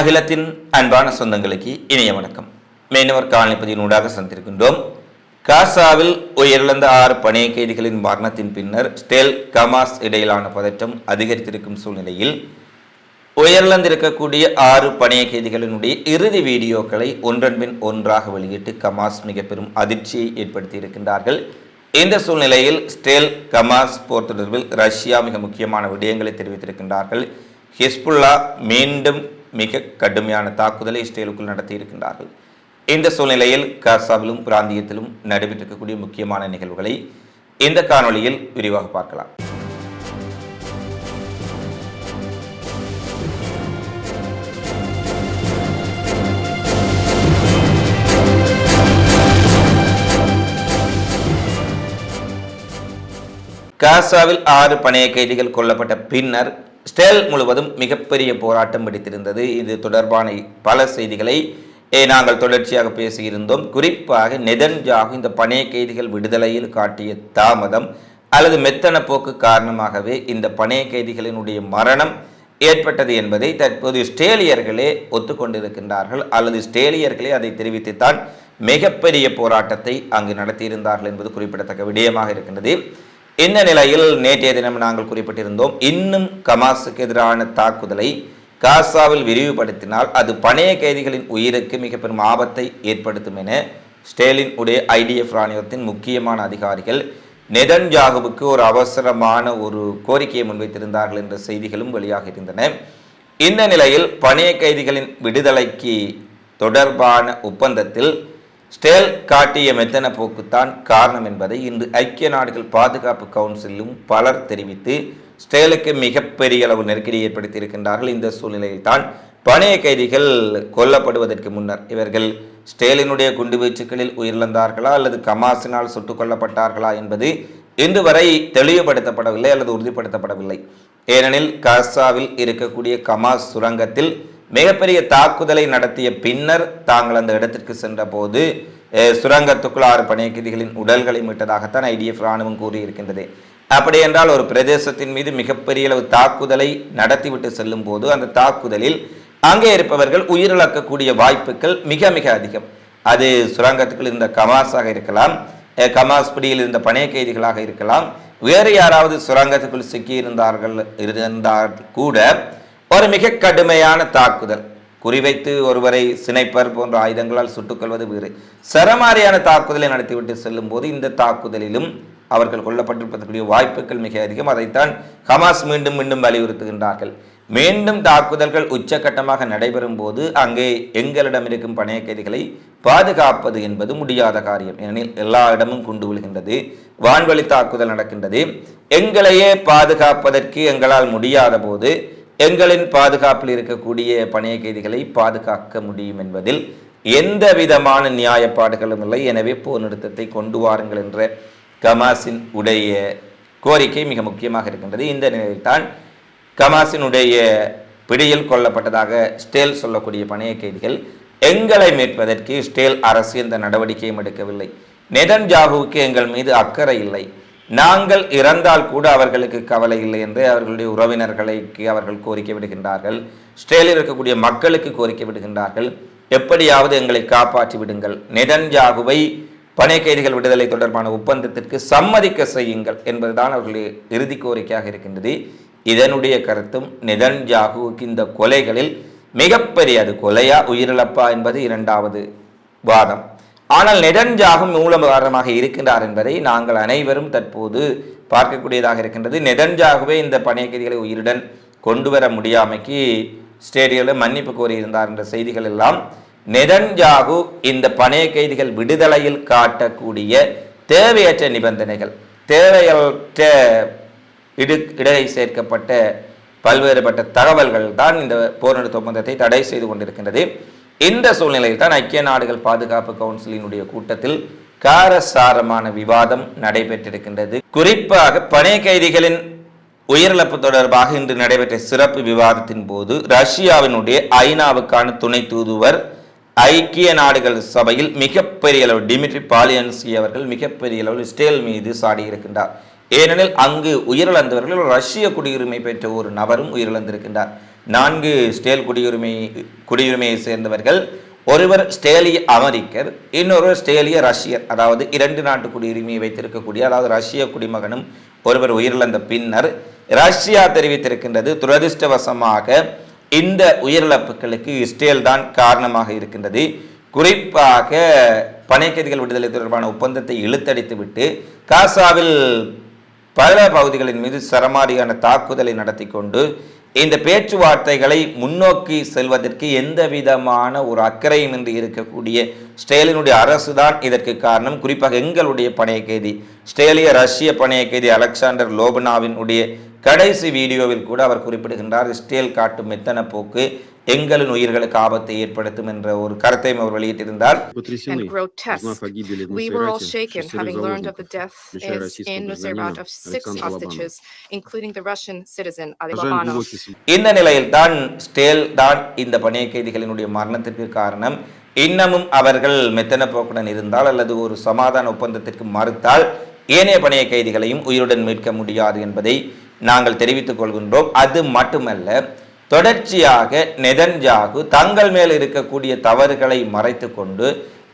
அகிலத்தின் அன்பான சொந்தங்களுக்கு இணைய வணக்கம். மீனவர் காலனிப்பதியின் ஊடாக சந்திருக்கின்றோம் காசாவில் உயிரிழந்த ஆறு பணைய கைதிகளின் மரணத்தின் பின்னர் ஸ்டேல் கமாஸ் இடையிலான பதற்றம் அதிகரித்திருக்கும் சூழ்நிலையில் உயிரிழந்திருக்கக்கூடிய ஆறு பணைய கைதிகளினுடைய இறுதி வீடியோக்களை ஒன்றன்பின் ஒன்றாக வெளியிட்டு கமாஸ் மிக பெரும் அதிர்ச்சியை ஏற்படுத்தி இருக்கின்றார்கள் இந்த சூழ்நிலையில் ஸ்டேல் கமாஸ் போர் தொடர்பில் ரஷ்யா மிக முக்கியமான விடயங்களை தெரிவித்திருக்கின்றார்கள். ஹிஸ்புல்லா மீண்டும் மிக கடுமையான தாக்குதலை இஸ்ரேலுக்குள் நடத்தியிருக்கின்றார்கள். இந்த சூழ்நிலையில் காசாவிலும் பிராந்தியத்திலும் நடைபெற்றிருக்கக்கூடிய முக்கியமான நிகழ்வுகளை இந்த காணொளியில் விரிவாக பார்க்கலாம். காசாவில் ஆறு பணைய கைதிகள் கொல்லப்பட்ட பின்னர் ஸ்டேல் முழுவதும் மிகப்பெரிய போராட்டம் வெடித்திருந்தது. இது தொடர்பான பல செய்திகளை நாங்கள் தொடர்ச்சியாக பேசியிருந்தோம். குறிப்பாக நெதன்ஜாகு இந்த பணைய கைதிகள் விடுதலையில் காட்டிய தாமதம் அல்லது மெத்தன போக்கு காரணமாகவே இந்த பணைய கைதிகளினுடைய மரணம் ஏற்பட்டது என்பதை தற்போது ஸ்டேலியர்களே ஒத்துக்கொண்டிருக்கின்றார்கள். அல்லது ஸ்டேலியர்களே அதை தெரிவித்துத்தான் மிகப்பெரிய போராட்டத்தை அங்கு நடத்தியிருந்தார்கள் என்பது குறிப்பிடத்தக்க விடயமாக இருக்கின்றது. இந்த நிலையில் நேற்றைய தினம் நாங்கள் குறிப்பிட்டிருந்தோம் இன்னும் கமாஸுக்கு எதிரான தாக்குதலை காசாவில் விரிவுபடுத்தினால் அது பணைய கைதிகளின் உயிருக்கு மிக பெரும் ஆபத்தை ஏற்படுத்தும் என ஸ்டேலின் உடைய ஐடிஎஃப் ராணுவத்தின் முக்கியமான அதிகாரிகள் நெதன்ஜாகுவுக்கு ஒரு அவசரமான ஒரு கோரிக்கையை முன்வைத்திருந்தார்கள் என்ற செய்திகளும் வெளியாக இருந்தன இந்த நிலையில் பணைய கைதிகளின் விடுதலைக்கு தொடர்பான ஒப்பந்தத்தில் ஸ்டேல் காட்டிய மெத்தன போக்குத்தான் காரணம் என்பதை இன்று ஐக்கிய நாடுகள் பாதுகாப்பு கவுன்சிலும் பலர் தெரிவித்து ஸ்டேலுக்கு மிகப்பெரிய அளவு நெருக்கடி ஏற்படுத்தி இருக்கின்றார்கள் இந்த சூழ்நிலையில்தான் பணைய கைதிகள் கொல்லப்படுவதற்கு முன்னர் இவர்கள் ஸ்டேலினுடைய குண்டுவீச்சுகளில் உயிரிழந்தார்களா அல்லது கமாசினால் சுட்டுக் கொல்லப்பட்டார்களா என்பது இன்று வரை தெளிவுபடுத்தப்படவில்லை அல்லது உறுதிப்படுத்தப்படவில்லை. ஏனெனில் காசாவில் இருக்கக்கூடிய கமாஸ் சுரங்கத்தில் மிகப்பெரிய தாக்குதலை நடத்திய பின்னர் தாங்கள் அந்த இடத்திற்கு சென்றபோது சுரங்கத்துக்குள் ஆறு பணியகிதிகளின் உடல்களை மீட்டதாகத்தான் ஐடிஎஃப் ராணுவம் கூறியிருக்கின்றது. அப்படி என்றால் ஒரு பிரதேசத்தின் மீது மிகப்பெரிய அளவு தாக்குதலை நடத்திவிட்டு செல்லும் போது அந்த தாக்குதலில் அங்கே இருப்பவர்கள் உயிரிழக்கக்கூடிய வாய்ப்புகள் மிக மிக அதிகம். அது சுரங்கத்துக்குள் இருந்த கமாஸாக இருக்கலாம் கமாஸ் பிடியில் இருந்த பணைய கைதிகளாக இருக்கலாம் வேறு யாராவது சுரங்கத்துக்குள் சிக்கியிருந்தார்கள் இருந்தால் கூட ஒரு மிக கடுமையான தாக்குதல். குறிவைத்து ஒருவரை சினைப்பர் போன்ற ஆயுதங்களால் சுட்டுக்கொள்வது வேறு. சரமாரியான தாக்குதலை நடத்திவிட்டு செல்லும் போது இந்த தாக்குதலிலும் அவர்கள் கொல்லப்பட்டிருப்பதற்குரிய வாய்ப்புகள் மிக அதிகம். அதைத்தான் ஹமாஸ் மீண்டும் மீண்டும் வலியுறுத்துகின்றார்கள். மீண்டும் தாக்குதல்கள் உச்சகட்டமாக நடைபெறும் போது அங்கே எங்களிடம் இருக்கும் பணைய கைதிகளை பாதுகாப்பது என்பது முடியாத காரியம். ஏனெனில் எல்லா இடமும் குண்டு விழுகின்றது வான்வழி தாக்குதல் நடக்கின்றது. எங்களையே பாதுகாப்பதற்கு எங்களால் முடியாத போது எங்களின் பாதுகாப்பில் இருக்கக்கூடிய பணைய கைதிகளை பாதுகாக்க முடியும் என்பதில் எந்த விதமான நியாயப்பாடுகளும் இல்லை. எனவே போர் நிறுத்தத்தை கொண்டு வாருங்கள் என்ற கமாஸின் உடைய கோரிக்கை மிக முக்கியமாக இருக்கின்றது. இந்த நிலையில்தான் கமாஸினுடைய பிடியில் கொல்லப்பட்டதாக ஸ்டேல் சொல்லக்கூடிய பணைய கைதிகள் எங்களை மீட்பதற்கு ஸ்டேல் அரசு எந்த நடவடிக்கையும் எடுக்கவில்லை. நெதன்ஜாகுவுக்கு எங்கள் மீது அக்கறை இல்லை. நாங்கள் இறந்தால் கூட அவர்களுக்கு கவலை இல்லை என்று அவர்களுடைய உறவினர்களுக்கு அவர்கள் கோரிக்கை விடுகின்றார்கள். ஸ்டேலில் இருக்கக்கூடிய மக்களுக்கு கோரிக்கை விடுகின்றார்கள். எப்படியாவது எங்களை காப்பாற்றி விடுங்கள். நெடன்ஜாகுவை பனை கைதிகள் விடுதலை தொடர்பான ஒப்பந்தத்திற்கு சம்மதிக்க செய்யுங்கள் என்பதுதான் அவர்களுடைய இறுதி கோரிக்கையாக இருக்கின்றது. இதனுடைய கருத்தும் நெதன்ஜாகுவுக்கு இந்த கொலைகளில் மிகப்பெரிய அது கொலையா உயிரிழப்பா என்பது இரண்டாவது வாதம். ஆனால் நெதன்ஜாகும் மூலகாரமாக இருக்கின்றார் என்பதை நாங்கள் அனைவரும் தற்போது பார்க்கக்கூடியதாக இருக்கின்றது. நெடஞ்சாகவே இந்த பணைய கைதிகளை உயிருடன் கொண்டு வர முடியாமைக்கு ஸ்டேடியில் மன்னிப்பு கோரியிருந்தார் என்ற செய்திகள் எல்லாம். நெதன்ஜாகு இந்த பணைய கைதிகள் விடுதலையில் காட்டக்கூடிய தேவையற்ற நிபந்தனைகள். தேவையற்ற இடு இடையை சேர்க்கப்பட்ட பல்வேறுபட்ட தகவல்கள் தான் இந்த போர் நிறுத்த ஒப்பந்தத்தை தடை செய்து கொண்டிருக்கின்றது. இந்த சூழ்நிலையில் தான் ஐக்கிய நாடுகள் பாதுகாப்பு கவுன்சிலினுடைய கூட்டத்தில் காரசாரமான விவாதம் நடைபெற்றிருக்கின்றது. குறிப்பாக பணைய கைதிகளின் உயிரிழப்பு தொடர்பாக இன்று நடைபெற்ற சிறப்பு விவாதத்தின் போது ரஷ்யாவினுடைய ஐநாவுக்கான துணை தூதுவர் ஐக்கிய நாடுகள் சபையில் மிகப்பெரிய அளவு டிமிட்ரி பாலியன்சி அவர்கள் மிகப்பெரிய அளவில் இஸ்ரேல் மீது சாடியிருக்கின்றார் ஏனெனில் அங்கு உயிரிழந்தவர்கள் ரஷ்ய குடியுரிமை பெற்ற ஒரு நபரும் உயிரிழந்திருக்கின்றார். நான்கு ஸ்டேல் குடியுரிமை குடியுரிமையை சேர்ந்தவர்கள். ஒருவர் ஸ்டேலிய அமெரிக்கர் இன்னொருவர் ஸ்டேலிய ரஷ்யர். அதாவது இரண்டு நாட்டு குடியுரிமையை வைத்திருக்கக்கூடிய அதாவது ரஷ்ய குடிமகனும் ஒருவர் உயிரிழந்த பின்னர் ரஷ்யா தெரிவித்திருக்கின்றது துரதிர்ஷ்டவசமாக இந்த உயிரிழப்புகளுக்கு இஸ்ரேல் தான் காரணமாக இருக்கின்றது. குறிப்பாக பனைக்கைதிகள் விடுதலை தொடர்பான ஒப்பந்தத்தை இழுத்தடித்துவிட்டு காசாவில் பல பகுதிகளின் மீது சரமாரியான தாக்குதலை நடத்தி கொண்டு இந்த பேச்சுவார்த்தைகளை முன்னோக்கி செல்வதற்கு எந்த விதமான ஒரு அக்கறையும் இன்றி இருக்கக்கூடிய ஸ்டேலினுடைய அரசு தான் இதற்கு காரணம். குறிப்பாக எங்களுடைய பணைய கைதி ஸ்டேலிய ரஷ்ய பணைய கைதி அலெக்சாண்டர் லோபனாவினுடைய கடைசி வீடியோவில் கூட அவர் குறிப்பிடுகின்றார் ஸ்டேல் காட்டும் மெத்தன போக்கு எங்களின் உயிர்களுக்கு ஆபத்தை ஏற்படுத்தும் என்ற ஒரு கருத்தையும் அவர் வெளியிட்டிருந்தார். இந்த நிலையில் தான் ஸ்டேல் தான் இந்த பணிய கைதிகளினுடைய மரணத்திற்கு காரணம். இன்னமும் அவர்கள் மெத்தன போக்குடன் இருந்தால் அல்லது ஒரு சமாதான ஒப்பந்தத்திற்கு மறுத்தால் ஏனைய பணிய கைதிகளையும் உயிருடன் மீட்க முடியாது என்பதை நாங்கள் தெரிவித்துக் கொள்கின்றோம். அது மட்டுமல்ல தொடர்ச்சியாக நெதன்ஜாகு தங்கள் மேல் இருக்கக்கூடிய தவறுகளை மறைத்து கொண்டு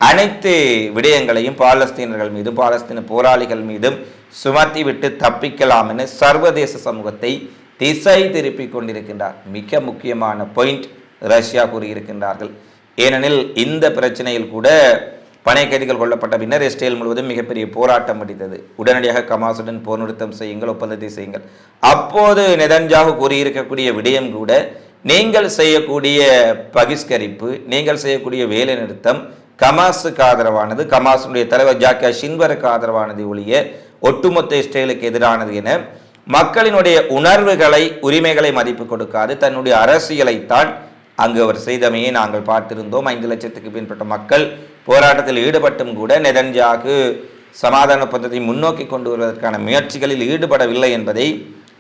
அனைத்து விடயங்களையும் பாலஸ்தீனர்கள் மீதும் பாலஸ்தீன போராளிகள் மீதும் சுமத்தி விட்டு தப்பிக்கலாம் என சர்வதேச சமூகத்தை திசை திருப்பிக் கொண்டிருக்கின்றார். மிக முக்கியமான பாயிண்ட் ரஷ்யா கூறியிருக்கின்றார்கள். ஏனெனில் இந்த பிரச்சனையில் கூட பனை கைதிகள் கொல்லப்பட்ட பின்னர் இஸ்ரேல் முழுவதும் மிகப்பெரிய போராட்டம் அடித்தது உடனடியாக கமாசுடன் போர் நிறுத்தம் செய்யுங்கள் ஒப்பந்தத்தை செய்யுங்கள். அப்போது நெதன்ஜாகு கூறியிருக்கக்கூடிய விடயம் கூட நீங்கள் செய்யக்கூடிய பகிஷ்கரிப்பு நீங்கள் செய்யக்கூடிய வேலை நிறுத்தம் கமாஸுக்கு ஆதரவானது கமாஸுடைய தலைவர் ஜாக்கியா ஷின்வருக்கு ஆதரவானது ஒழிய ஒட்டுமொத்த இஸ்ரேலுக்கு எதிரானது என மக்களினுடைய உணர்வுகளை உரிமைகளை மதிப்பு கொடுக்காது. தன்னுடைய அரசியலைத்தான் அங்கு அவர் செய்தமையை நாங்கள் பார்த்திருந்தோம். ஐந்து லட்சத்துக்கு பின்பற்ற மக்கள் போராட்டத்தில் ஈடுபட்டும் கூட நெதன்ஜாகு சமாதான ஒப்பந்தத்தை முன்னோக்கி கொண்டு வருவதற்கான முயற்சிகளில் ஈடுபடவில்லை என்பதை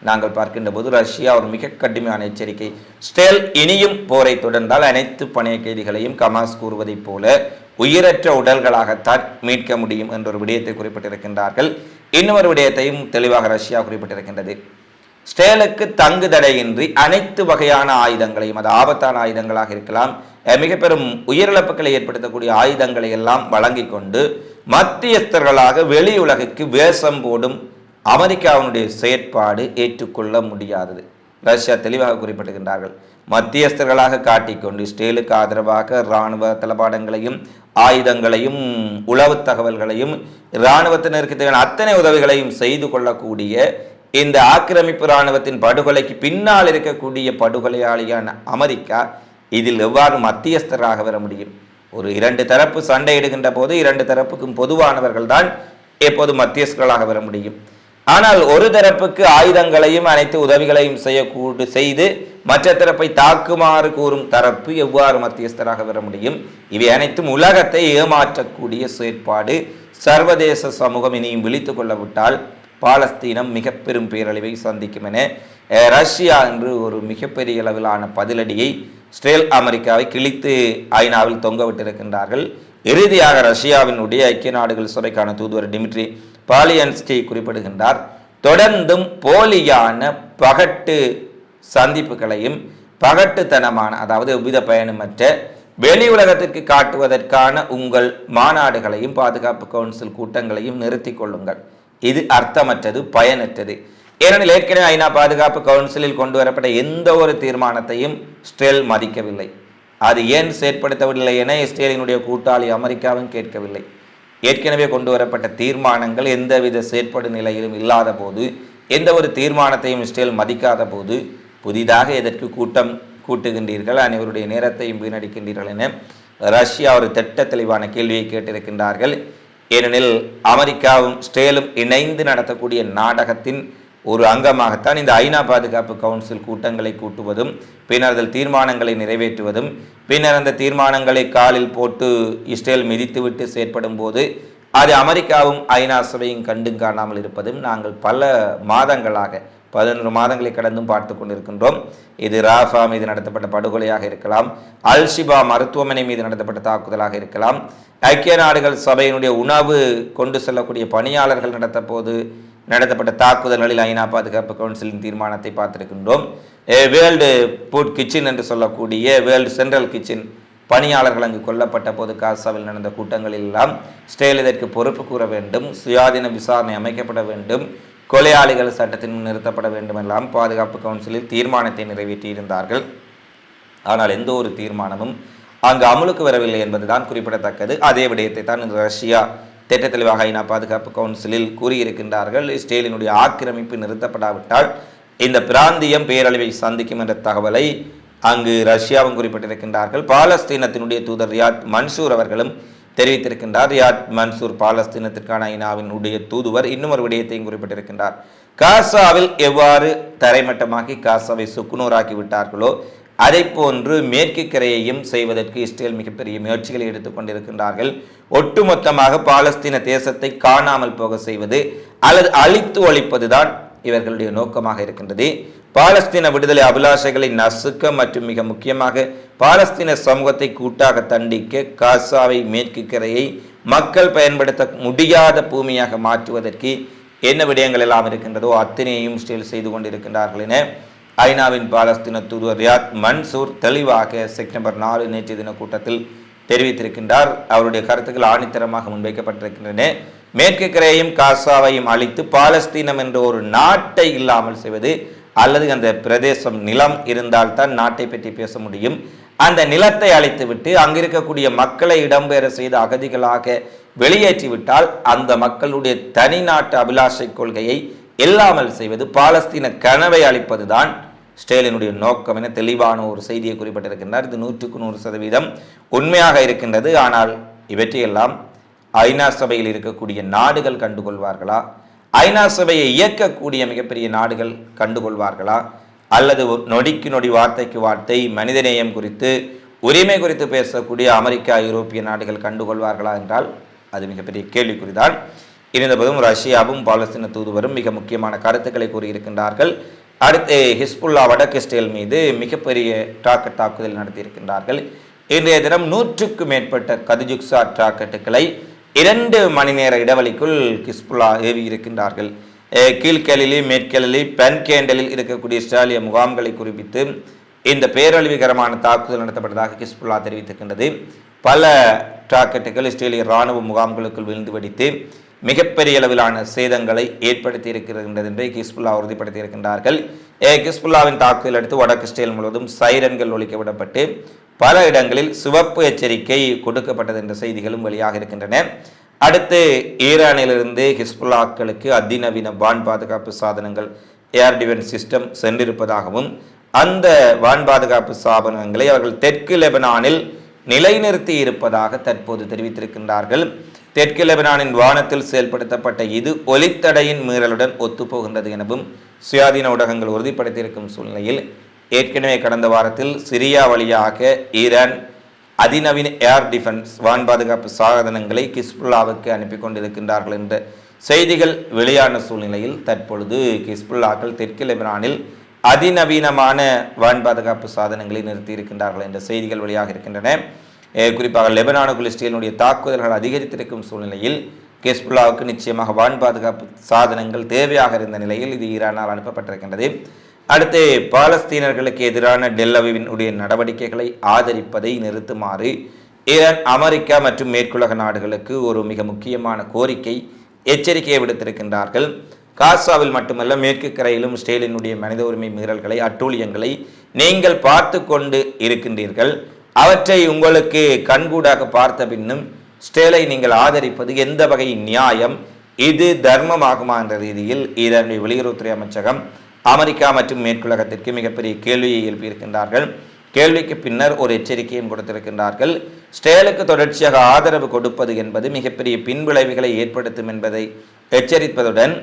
நாங்கள் பார்க்கின்ற போது ரஷ்யா ஒரு மிக கடுமையான எச்சரிக்கை. ஸ்டேல் இனியும் போரை தொடர்ந்தால் அனைத்து பணைய கைதிகளையும் கமாஸ் கூறுவதைப் போல உயிரற்ற உடல்களாகத்தான் மீட்க முடியும் என்ற ஒரு விடயத்தை குறிப்பிட்டிருக்கின்றார்கள். இன்னொரு விடயத்தையும் தெளிவாக ரஷ்யா குறிப்பிட்டிருக்கின்றது. ஸ்டேலுக்கு தங்கு தடையின்றி அனைத்து வகையான ஆயுதங்களையும் அது ஆபத்தான ஆயுதங்களாக இருக்கலாம் மிகப்பெரும் மிக பெரும் உயிரிழப்புகளை ஏற்படுத்தக்கூடிய ஆயுதங்களை எல்லாம் வழங்கி கொண்டு மத்தியஸ்தர்களாக வெளி உலகுக்கு வேஷம் போடும் அமெரிக்காவினுடைய செயற்பாடு ஏற்றுக்கொள்ள முடியாதது. ரஷ்யா தெளிவாக குறிப்பிடுகின்றார்கள் மத்தியஸ்தர்களாக காட்டிக்கொண்டு ஸ்டேலுக்கு ஆதரவாக இராணுவ தளபாடங்களையும் ஆயுதங்களையும் உளவு தகவல்களையும் இராணுவத்தினருக்கு தேவையான அத்தனை உதவிகளையும் செய்து கொள்ளக்கூடிய இந்த ஆக்கிரமிப்பு இராணுவத்தின் படுகொலைக்கு பின்னால் இருக்கக்கூடிய படுகொலையாளியான அமெரிக்கா இதில் எவ்வாறு மத்தியஸ்தராக வர முடியும்? ஒரு இரண்டு தரப்பு சண்டையிடுகின்ற போது இரண்டு தரப்புக்கும் பொதுவானவர்கள் தான் எப்போது மத்தியஸ்தர்களாக வர முடியும். ஆனால் ஒரு தரப்புக்கு ஆயுதங்களையும் அனைத்து உதவிகளையும் செய்யக்கூடு செய்து மற்ற தரப்பை தாக்குமாறு கூறும் தரப்பு எவ்வாறு மத்தியஸ்தராக வர முடியும்? இவை அனைத்தும் உலகத்தை ஏமாற்றக்கூடிய செயற்பாடு. சர்வதேச சமூகம் இனியும் விழித்துக் கொள்ளவிட்டால் பாலஸ்தீனம் மிக பெரும் பேரழிவை சந்திக்கும் என ரஷ்யா என்று ஒரு மிகப்பெரிய அளவிலான பதிலடியை ஸ்ரேல் அமெரிக்காவை கிழித்து ஐநாவில் தொங்கவிட்டிருக்கின்றார்கள் இறுதியாக ரஷ்யாவினுடைய ஐக்கிய நாடுகள் சபைக்கான தூதுவர் டிமிட்ரி பாலியன்ஸ்கி குறிப்பிடுகின்றார். தொடர்ந்தும் போலியான பகட்டு சந்திப்புகளையும் பகட்டுத்தனமான அதாவது எவ்வித பயணமற்ற வெளி உலகத்திற்கு காட்டுவதற்கான உங்கள் மாநாடுகளையும் பாதுகாப்பு கவுன்சில் கூட்டங்களையும் நிறுத்திக் கொள்ளுங்கள். இது அர்த்தமற்றது பயனற்றது. ஏனெனில் ஏற்கனவே ஐநா பாதுகாப்பு கவுன்சிலில் கொண்டு வரப்பட்ட எந்த ஒரு தீர்மானத்தையும் ஸ்டேல் மதிக்கவில்லை. அது ஏன் செயற்படுத்தவில்லை என இஸ்ரேலினுடைய கூட்டாளி அமெரிக்காவும் கேட்கவில்லை. ஏற்கனவே கொண்டு வரப்பட்ட தீர்மானங்கள் எந்தவித செயற்படு நிலையிலும் இல்லாத போது எந்த ஒரு தீர்மானத்தையும் இஸ்ரேல் மதிக்காத போது புதிதாக எதற்கு கூட்டம் கூட்டுகின்றீர்கள் அனைவருடைய நேரத்தையும் வீணடிக்கின்றீர்கள் என ரஷ்யா ஒரு திட்ட தெளிவான கேள்வியை கேட்டிருக்கின்றார்கள். ஏனெனில் அமெரிக்காவும் ஸ்டேலும் இணைந்து நடத்தக்கூடிய நாடகத்தின் ஒரு அங்கமாகத்தான் இந்த ஐநா பாதுகாப்பு கவுன்சில் கூட்டங்களை கூட்டுவதும் பின்னர் அதில் தீர்மானங்களை நிறைவேற்றுவதும் பின்னர் அந்த தீர்மானங்களை காலில் போட்டு இஸ்ரேல் மிதித்துவிட்டு செயற்படும் போது அது அமெரிக்காவும் ஐநா சபையும் கண்டும் காணாமல் இருப்பதும் நாங்கள் பல மாதங்களாக பதினொரு மாதங்களை கடந்தும் பார்த்து கொண்டிருக்கின்றோம். இது ராஃபா மீது நடத்தப்பட்ட படுகொலையாக இருக்கலாம். அல்ஷிபா மருத்துவமனை மீது நடத்தப்பட்ட தாக்குதலாக இருக்கலாம். ஐக்கிய நாடுகள் சபையினுடைய உணவு கொண்டு செல்லக்கூடிய பணியாளர்கள் நடத்த போது நடத்தப்பட்ட தாக்குதல்களில் ஐநா பாதுகாப்பு கவுன்சிலின் தீர்மானத்தை பார்த்திருக்கின்றோம். வேர்ல்டு ஃபுட் கிச்சன் என்று சொல்லக்கூடிய வேர்ல்டு சென்ட்ரல் கிச்சன் பணியாளர்கள் அங்கு கொல்லப்பட்ட போது காசாவில் நடந்த கூட்டங்களில் எல்லாம் ஸ்டேல் இதற்கு பொறுப்பு கூற வேண்டும். சுயாதீன விசாரணை அமைக்கப்பட வேண்டும். கொலையாளிகள் சட்டத்தின் முன் நிறுத்தப்பட வேண்டுமெல்லாம் பாதுகாப்பு கவுன்சிலில் தீர்மானத்தை நிறைவேற்றியிருந்தார்கள். ஆனால் எந்த ஒரு தீர்மானமும் அங்கு அமலுக்கு வரவில்லை என்பதுதான் குறிப்பிடத்தக்கது. அதே விடயத்தை தான் இன்று ரஷ்யா திட்ட தெளிவாக ஐநா பாதுகாப்பு கவுன்சிலில் கூறியிருக்கின்றார்கள். இஸ்ரேலினுடைய ஆக்கிரமிப்பு நிறுத்தப்படாவிட்டால் இந்த பிராந்தியம் பேரழிவை சந்திக்கும் என்ற தகவலை அங்கு ரஷ்யாவும் குறிப்பிட்டிருக்கின்றார்கள். பாலஸ்தீனத்தினுடைய தூதர் ரியாத் மன்சூர் அவர்களும் தெரிவித்திருக்கின்றார். ரியாத் மன்சூர் பாலஸ்தீனத்திற்கான ஐநாவினுடைய தூதுவர் இன்னும் ஒரு விடயத்தையும் குறிப்பிட்டிருக்கின்றார். காசாவில் எவ்வாறு தரைமட்டமாக்கி காசாவை சுக்குநூறாக்கி விட்டார்களோ அதை போன்று மேற்கு கரையையும் செய்வதற்கு இஸ்ரேல் மிகப்பெரிய முயற்சிகளை எடுத்துக்கொண்டிருக்கின்றார்கள் ஒட்டுமொத்தமாக பாலஸ்தீன தேசத்தை காணாமல் போக செய்வது அல்லது அழித்து ஒழிப்பதுதான் இவர்களுடைய நோக்கமாக இருக்கின்றது. பாலஸ்தீன விடுதலை அபிலாஷைகளை நசுக்க மற்றும் மிக முக்கியமாக பாலஸ்தீன சமூகத்தை கூட்டாக தண்டிக்க காசாவை மேற்கு கரையை மக்கள் பயன்படுத்த முடியாத பூமியாக மாற்றுவதற்கு என்ன விடயங்கள் எல்லாம் இருக்கின்றதோ அத்தனையையும் ஸ்டீல் செய்து கொண்டிருக்கின்றார்கள் என ஐநாவின் பாலஸ்தீன தூதுவர் ரியாத் மன்சூர் தெளிவாக செப்டம்பர் நாலு நேற்றைய தின கூட்டத்தில் தெரிவித்திருக்கின்றார். அவருடைய கருத்துக்கள் ஆணித்தரமாக முன்வைக்கப்பட்டிருக்கின்றன. மேற்கு கரையையும் காசாவையும் அழித்து பாலஸ்தீனம் என்ற ஒரு நாட்டை இல்லாமல் செய்வது அல்லது அந்த பிரதேசம் நிலம் இருந்தால்தான் நாட்டை பற்றி பேச முடியும். அந்த நிலத்தை அழைத்துவிட்டு அங்கிருக்கக்கூடிய மக்களை இடம்பெற செய்த அகதிகளாக வெளியேற்றிவிட்டால் அந்த மக்களுடைய தனி நாட்டு அபிலாஷை கொள்கையை இல்லாமல் செய்வது பாலஸ்தீன கனவை அளிப்பதுதான் ஸ்டேலினுடைய நோக்கம் என தெளிவான ஒரு செய்தியை குறிப்பிட்டிருக்கின்றார். இது நூற்றுக்கு நூறு சதவீதம் உண்மையாக இருக்கின்றது. ஆனால் இவற்றையெல்லாம் ஐநா சபையில் இருக்கக்கூடிய நாடுகள் கண்டுகொள்வார்களா? ஐநா சபையை இயக்கக்கூடிய மிகப்பெரிய நாடுகள் கண்டுகொள்வார்களா? அல்லது நொடிக்கு நொடி வார்த்தைக்கு வார்த்தை மனிதநேயம் குறித்து உரிமை குறித்து பேசக்கூடிய அமெரிக்கா ஐரோப்பிய நாடுகள் கண்டுகொள்வார்களா என்றால் அது மிகப்பெரிய கேள்விக்குறிதான். இருந்தபோதும் ரஷ்யாவும் பாலஸ்தீன தூதுவரும் மிக முக்கியமான கருத்துக்களை கூறியிருக்கின்றார்கள். அடுத்து ஹிஸ்புல்லா வடக்கு இஸ்ரேல் மீது மிகப்பெரிய டாக்கெட் தாக்குதல் நடத்தியிருக்கின்றார்கள். இன்றைய தினம் நூற்றுக்கும் மேற்பட்ட கதிஜுக்ஸா டாக்கெட்டுகளை இரண்டு மணி நேர இடைவெளிக்குள் கிஸ்புல்லா ஏவி இருக்கின்றார்கள். அஹ் கீழ்கேலிலி மேற்கேலிலி பென்கேண்டலில் இருக்கக்கூடிய இஸ்ராலிய முகாம்களை குறிப்பித்து இந்த பேரழிவுகரமான தாக்குதல் நடத்தப்பட்டதாக கிஸ்புல்லா தெரிவித்திருக்கின்றது. பல ராக்கெட்டுகள் இஸ்ரேலிய இராணுவ முகாம்களுக்குள் விழுந்து வெடித்து மிகப்பெரிய அளவிலான சேதங்களை ஏற்படுத்தி இருக்கின்றது என்று ஹிஸ்புல்லா உறுதிப்படுத்தி இருக்கின்றார்கள் ஏ ஹிஸ்புல்லாவின் தாக்குதல் அடுத்து வடக்கு இஸ்ரேல் முழுவதும் சைரன்கள் ஒழிக்க விடப்பட்டு பல இடங்களில் சிவப்பு எச்சரிக்கை கொடுக்கப்பட்டது என்ற செய்திகளும் வெளியாக இருக்கின்றன. அடுத்து ஈரானிலிருந்து ஹிஸ்புல்லாக்களுக்கு அதிநவீன வான் பாதுகாப்பு சாதனங்கள் ஏர் டிஃபென்ஸ் சிஸ்டம் சென்றிருப்பதாகவும் அந்த வான் பாதுகாப்பு சாதனங்களை அவர்கள் தெற்கு லெபனானில் நிலைநிறுத்தி இருப்பதாக தற்போது தெரிவித்திருக்கின்றார்கள். தெற்கு லெபனானின் வானத்தில் செயல்படுத்தப்பட்ட இது ஒலித்தடையின் மீறலுடன் ஒத்துப்போகின்றது எனவும் சுயாதீன ஊடகங்கள் உறுதிப்படுத்தியிருக்கும் சூழ்நிலையில் ஏற்கனவே கடந்த வாரத்தில் சிரியா வழியாக ஈரான் அதிநவீன ஏர் டிஃபென்ஸ் வான் பாதுகாப்பு சாதனங்களை கிஸ்புல்லாவுக்கு அனுப்பி கொண்டிருக்கின்றார்கள் என்ற செய்திகள் வெளியான சூழ்நிலையில் தற்பொழுது கிஸ்புல்லாக்கள் தெற்கு லெபனானில் அதிநவீனமான வான் பாதுகாப்பு சாதனங்களை நிறுத்தி இருக்கின்றார்கள் என்ற செய்திகள் வெளியாக இருக்கின்றன குறிப்பாக லெபனானுக்குள் இஸ்ரேலினுடைய தாக்குதல்கள் அதிகரித்திருக்கும் சூழ்நிலையில் ஹெஸ்புல்லாவுக்கு நிச்சயமாக வான் பாதுகாப்பு சாதனங்கள் தேவையாக இருந்த நிலையில் இது ஈரானால் அனுப்பப்பட்டிருக்கின்றது. அடுத்து பாலஸ்தீனர்களுக்கு எதிரான டெல்லவினுடைய நடவடிக்கைகளை ஆதரிப்பதை நிறுத்துமாறு ஈரான் அமெரிக்கா மற்றும் மேற்குலக நாடுகளுக்கு ஒரு மிக முக்கியமான கோரிக்கை எச்சரிக்கையை விடுத்திருக்கின்றார்கள். காசாவில் மட்டுமல்ல மேற்கு கரையிலும் இஸ்ரேலினுடைய மனித உரிமை மீறல்களை அட்டூழியங்களை நீங்கள் பார்த்து கொண்டு இருக்கின்றீர்கள். அவற்றை உங்களுக்கு கண்கூடாக பார்த்த பின்னும் ஸ்டேலை நீங்கள் ஆதரிப்பது எந்த வகை நியாயம்? இது தர்மமாகுமா என்ற ரீதியில் ஈரானுடைய வெளியுறவுத்துறை அமைச்சகம் அமெரிக்கா மற்றும் மேற்குலகத்திற்கு மிகப்பெரிய கேள்வியை எழுப்பியிருக்கின்றார்கள். கேள்விக்கு பின்னர் ஒரு எச்சரிக்கையும் கொடுத்திருக்கின்றார்கள். ஸ்டேலுக்கு தொடர்ச்சியாக ஆதரவு கொடுப்பது என்பது மிகப்பெரிய பின்விளைவுகளை ஏற்படுத்தும் என்பதை எச்சரிப்பதுடன்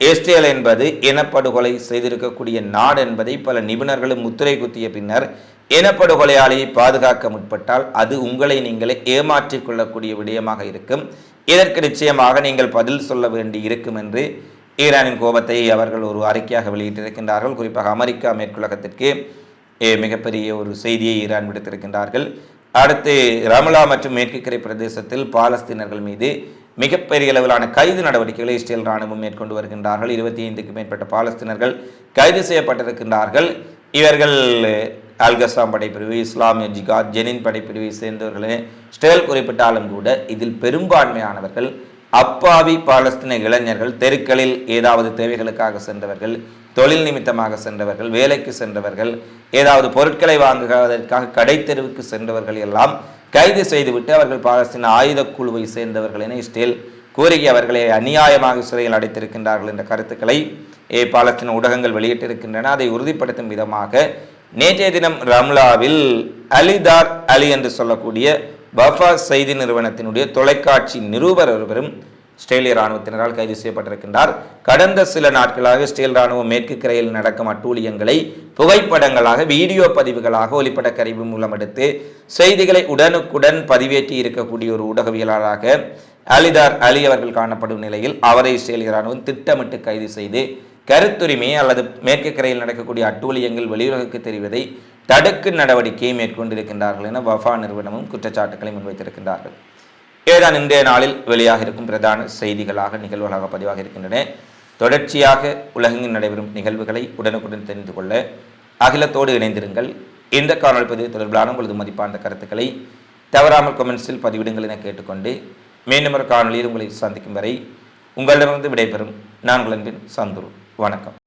இஸ்ரேல் என்பது இனப்படுகொலை செய்திருக்கக்கூடிய நாடு என்பதை பல நிபுணர்களும் முத்திரை குத்திய பின்னர் இனப்படுகொலையாளியை பாதுகாக்க முற்பட்டால் அது உங்களை நீங்களே ஏமாற்றிக் கொள்ளக்கூடிய விடயமாக இருக்கும். இதற்கு நிச்சயமாக நீங்கள் பதில் சொல்ல வேண்டி இருக்கும் என்று ஈரானின் கோபத்தை அவர்கள் ஒரு அறிக்கையாக வெளியிட்டிருக்கின்றார்கள். குறிப்பாக அமெரிக்கா மேற்குலகத்திற்கு மிகப்பெரிய ஒரு செய்தியை ஈரான் விடுத்திருக்கின்றார்கள். அடுத்து ரமலா மற்றும் மேற்கு கரை பிரதேசத்தில் பாலஸ்தீனர்கள் மீது மிகப்பெரிய அளவிலான கைது நடவடிக்கைகளை இஸ்ரேல் ராணுவம் மேற்கொண்டு வருகின்றார்கள். இருபத்தி ஐந்துக்கு மேற்பட்ட பாலஸ்தீனர்கள் கைது செய்யப்பட்டிருக்கின்றார்கள். இவர்கள் அல்கசாம் படைப்பிரிவு இஸ்லாமிய ஜிகாத் ஜெனின் படைப்பிரிவை சேர்ந்தவர்களே ஸ்டேல் குறிப்பிட்டாலும் கூட இதில் பெரும்பான்மையானவர்கள் அப்பாவி பாலஸ்தீன இளைஞர்கள் தெருக்களில் ஏதாவது தேவைகளுக்காக சென்றவர்கள் தொழில் நிமித்தமாக சென்றவர்கள் வேலைக்கு சென்றவர்கள் ஏதாவது பொருட்களை வாங்குவதற்காக கடை தெருவுக்கு சென்றவர்கள் எல்லாம் கைது செய்துவிட்டு அவர்கள் பாலஸ்தீன ஆயுதக் குழுவை சேர்ந்தவர்கள் என ஸ்டேல் கூறி அவர்களை அநியாயமாக சிறையில் அடைத்திருக்கின்றார்கள் என்ற கருத்துக்களை ஏ பாலஸ்தீன ஊடகங்கள் வெளியிட்டிருக்கின்றன. அதை உறுதிப்படுத்தும் விதமாக நேற்றைய தினம் ரம்லாவில் அலிதார் அலி என்று சொல்லக்கூடிய பஃபா செய்தி நிறுவனத்தினுடைய தொலைக்காட்சி நிறுவர் ஒருவரும் இஸ்ரேலிய இராணுவத்தினரால் கைது செய்யப்பட்டிருக்கின்றார். கடந்த சில நாட்களாக இஸ்ரேல் இராணுவம் மேற்கு கரையில் நடக்கும் அட்டூழியங்களை புகைப்படங்களாக வீடியோ பதிவுகளாக ஒளிப்பட கருவி மூலம் எடுத்து செய்திகளை உடனுக்குடன் பதிவேற்றி இருக்கக்கூடிய ஒரு ஊடகவியலாளராக அலிதார் அலி அவர்கள் காணப்படும் நிலையில் அவரை இஸ்ரேலிய இராணுவம் திட்டமிட்டு கைது செய்து கருத்துரிமை அல்லது மேற்கு கரையில் நடக்கக்கூடிய அட்டூழியங்கள் வெளியுலகுக்கு தெரிவதை தடுக்கும் நடவடிக்கையை மேற்கொண்டிருக்கின்றார்கள் என வஃபா நிறுவனமும் குற்றச்சாட்டுக்களை முன்வைத்திருக்கின்றார்கள். ஏதான் இன்றைய நாளில் வெளியாக இருக்கும் பிரதான செய்திகளாக நிகழ்வுகளாக பதிவாக இருக்கின்றன. தொடர்ச்சியாக உலகெங்கில் நடைபெறும் நிகழ்வுகளை உடனுக்குடன் தெரிந்து கொள்ள அகிலத்தோடு இணைந்திருங்கள். இந்த காணொலி பதிவு தொடர்பிலான உங்களது மதிப்பான கருத்துக்களை தவறாமல் கமெண்ட்ஸில் பதிவிடுங்கள் என கேட்டுக்கொண்டு மீண்டும் ஒரு காணொலியில் உங்களை சந்திக்கும் வரை உங்களிடமிருந்து விடைபெறும். நான் உங்கள் அன்பின் சந்துரு. வணக்கம்.